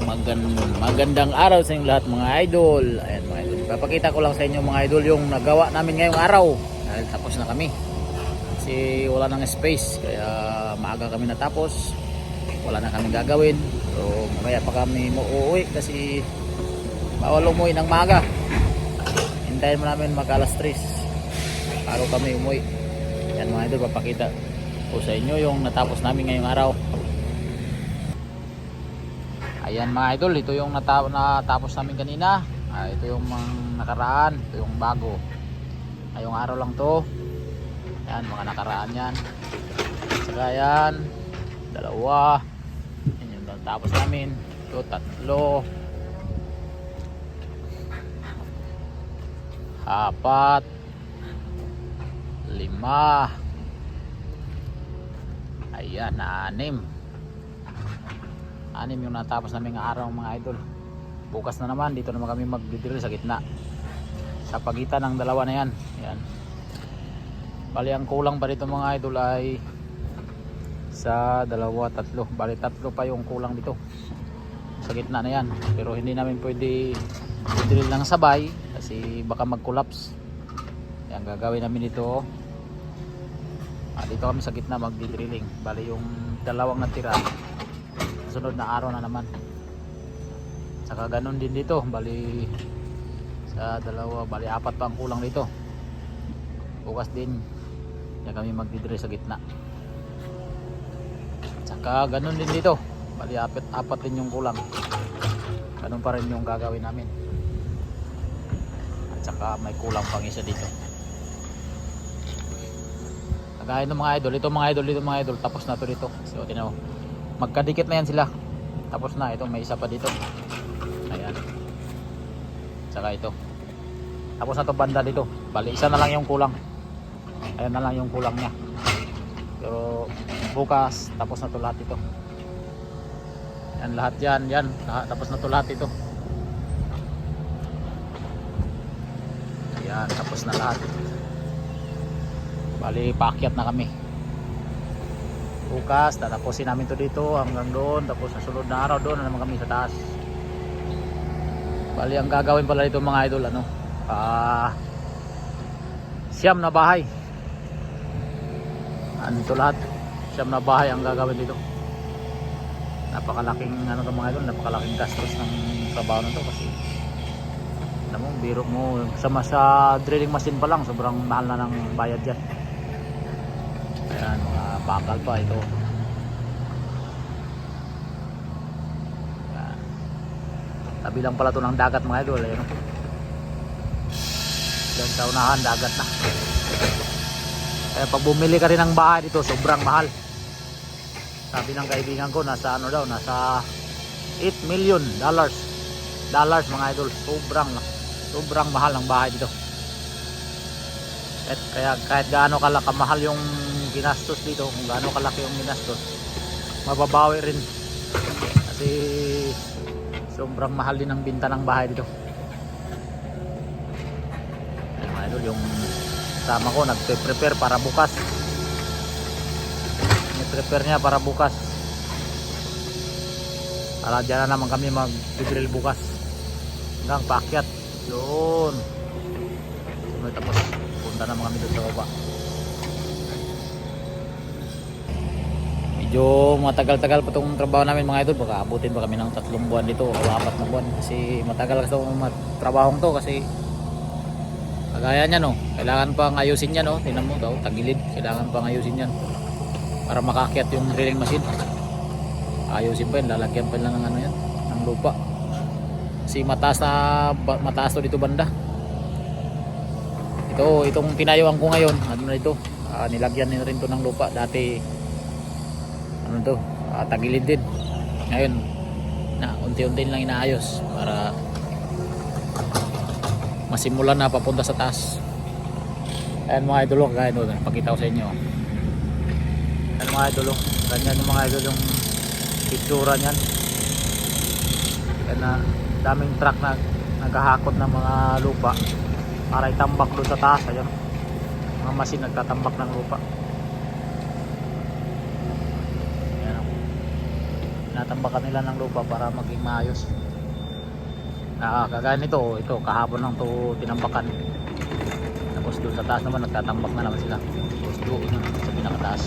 Magan magandang araw sa inyong lahat mga idol. Ayan mga idol. Papakita ko lang sa inyo mga idol yung nagawa namin ngayong araw. Dahil tapos na kami. Kasi wala nang space kaya maaga kami natapos. Wala na kami gagawin. So mamaya pa kami uuwi kasi bawal umuwi ng maaga. Hintayin mo namin mag alas 3 bago kami umuwi. Yan mga idol papakita ko sa inyo yung natapos namin ngayong araw. Ayan mga idol, ito yung nata natapos namin kanina. Ah, ito yung nakaraan, ito yung bago. Ngayong araw lang to. Ayan, mga nakaraan yan. Saka yan, dalawa. Yan yung natapos namin. Ito, tatlo. Apat. Lima. Ayan, anim anim yung natapos namin ng araw mga idol. Bukas na naman dito naman kami magdidrill sa gitna. Sa pagitan ng dalawa na yan. Yan. Bali ang kulang pa dito mga idol ay sa dalawa tatlo. Bali tatlo pa yung kulang dito. Sa gitna na yan. Pero hindi namin pwede drill ng sabay kasi baka mag collapse yan gagawin namin dito. Ah, dito kami sa gitna magdidrilling. Bali yung dalawang natira sunod na araw na naman. Saka ganun din dito bali sa dalawa bali apat pa ang kulang dito. Bukas din yan kami magdidre sa gitna. Saka ganun din dito bali apat, apat din yung kulang. Ganun pa rin yung gagawin namin. At saka may kulang pang isa dito. Kagaya ng mga idol ito mga idol dito mga idol tapos na to dito. So tinaw magkadikit na yan sila. Tapos na ito may isa pa dito. Ayan. Saka ito. Tapos na to banda dito. Bali isa na lang yung kulang. Ayan na lang yung kulang niya. Pero bukas tapos na to lahat ito. Yan lahat yan yan. Lahat, tapos na to lahat ito. Ayan tapos na lahat. Bali paakyat na kami bukas tatapusin namin to dito hanggang doon. Tapos sa sunod na araw doon na naman kami sa taas. Bali ang gagawin pala dito mga idol ano? Ah siyam na bahay. Ano to lahat? Siyam na bahay ang gagawin dito. Napakalaking ano to mga idol napakalaking gastos ng trabaho na to kasi alam mo biro mo sama sa drilling machine pa lang sobrang mahal na ng bayad dyan ayan mga bakal pa ito. Ayan. tabi lang pala to ng dagat mga idol ayan. Diyan sa unahan dagat na. Kaya pag bumili ka rin ng bahay dito sobrang mahal. Sabi ng kaibigan ko nasa ano daw nasa 8 million dollars. Dollars mga idol sobrang sobrang mahal ng bahay dito. At kaya kahit gaano kala kamahal yung ginastos dito kung gaano kalaki yung ginastos mababawi rin. Kasi sobrang mahal din ang binta ng bahay dito. Ayan, mga idol yung sama ko nagpe-prepare para bukas. Prepare niya para bukas. Para dyan na naman kami mag-drill bukas. Hanggang paakyat. Yun. Sunod tapos. Punta naman kami doon sa baba medyo matagal-tagal pa itong trabaho namin mga idol. Baka abutin pa kami ng tatlong buwan dito o apat na buwan? Kasi matagal kasi itong trabahong to kasi kagaya niya no kailangan pang ayusin yan no tingnan mo daw tagilid. Kailangan pang ayusin yan para makakyat yung drilling machine. Ayusin pa yan lalagyan pa lang ng ano yan ng lupa. Kasi mataas na mataas to dito banda. Ito itong tinayuan ko ngayon ano na ito? Ah, nilagyan nila rin to ng lupa. Dati ano to? Ah, tagilid din. Ngayon na unti-unti lang inaayos para masimulan na papunta sa taas. Ayan mga idol kaya doon pakita ko sa inyo. Ayan mga idol ganyan yung mga idol yung itsura nyan kaya na daming truck na naghahakot ng mga lupa para itambak doon sa taas ayun. Mga machine nagtatambak ng lupa Ayan o. tinatambakan nila ng lupa para maging maayos. Ah, kagaya nito ito kahapon lang to tinambakan. Tapos doon sa taas naman nagtatambak na naman sila. Tapos doon sa pinakataas